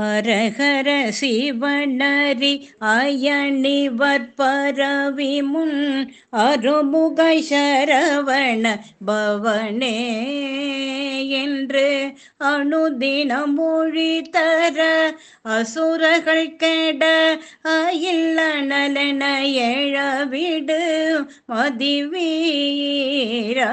ஹரஹர சிவனரி அயணிவர் பரவி முன் அருமுக சரவண பவனே என்று அணுதின மொழி தர அசுரர்கள் கெட அயில்ல நலன எழவிடு மதிவீரா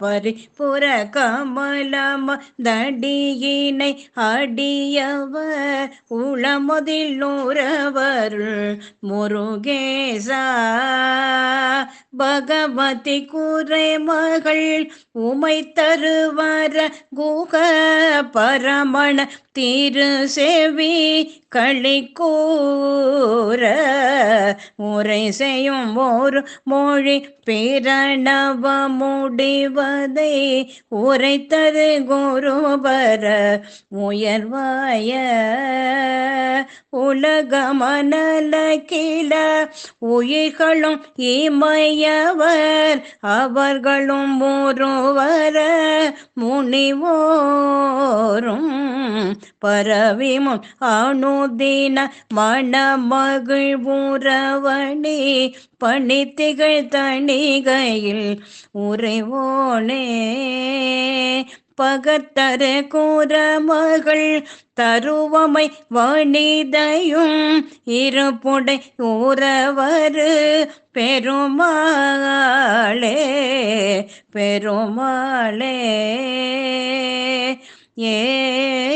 பரிபுர கமலம தடியினை அடியவர் உளமதில் நூறவருள் முருகேசா. பகவதி கூரை மகள் உமை தருவர குக பரமண தீரு செவி களி கூற. உரை செய்யும் ஒரு மொழி பிரணவ முடிவதை உரைத்தது குருபர உயர்வாய உலகமனல கீழ உயிர்களும் இமையவர் அவர்களும் ஒருவர முனிவோரும் பரவிமும் அணுதின மணமகிழ் உறவணி பணித்திகள் தணிகையில் உறைவோனே. பகத்தர கூறமகள் தருவமை வணிதையும் இருப்புடை ஊறவரு பெருமாளே பெருமாளே. ஏ